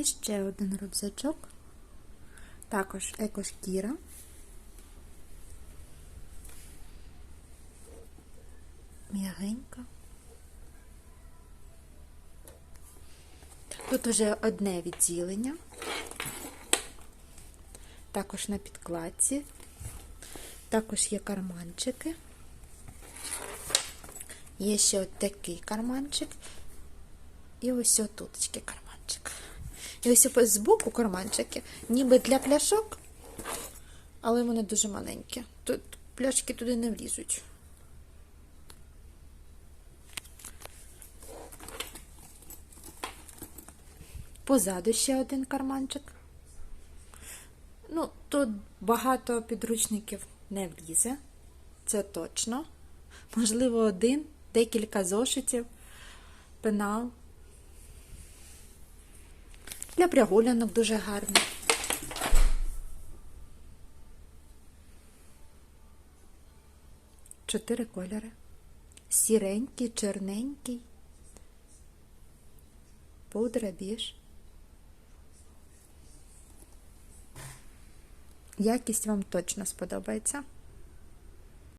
І ще один рюкзачок. Також екошкіра. М'ягенька. Тут вже одне відділення. Також на підкладці. Також є карманчики. Є ще от такий карманчик. І ось отуточки карманчик. І ось ось збоку карманчики, ніби для пляшок, але вони дуже маленькі. Тут пляшки туди не влізуть. Позаду ще один карманчик. Ну, тут багато підручників не влізе, це точно. Можливо, один, декілька зошитів, пенал. Для прогулянок дуже гарно. Чотири кольори. Сіренький, чорненький, пудра біж. Якість вам точно сподобається.